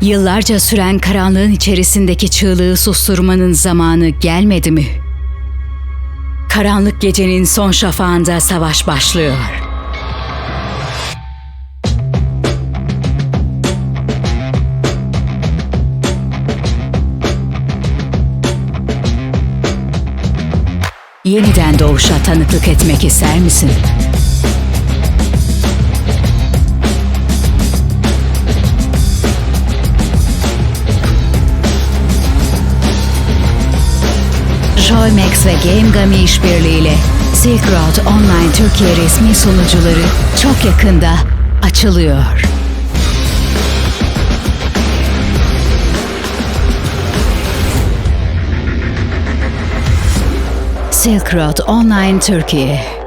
Yıllarca süren karanlığın içerisindeki çığlığı susturmanın zamanı gelmedi mi? Karanlık gecenin son şafağında savaş başlıyor. Yeniden doğuşa tanıklık etmek ister misin? Joymax ve Game Gummy işbirliğiyle Silk Road Online Türkiye resmi sunucuları çok yakında açılıyor. Silk Road Online Türkiye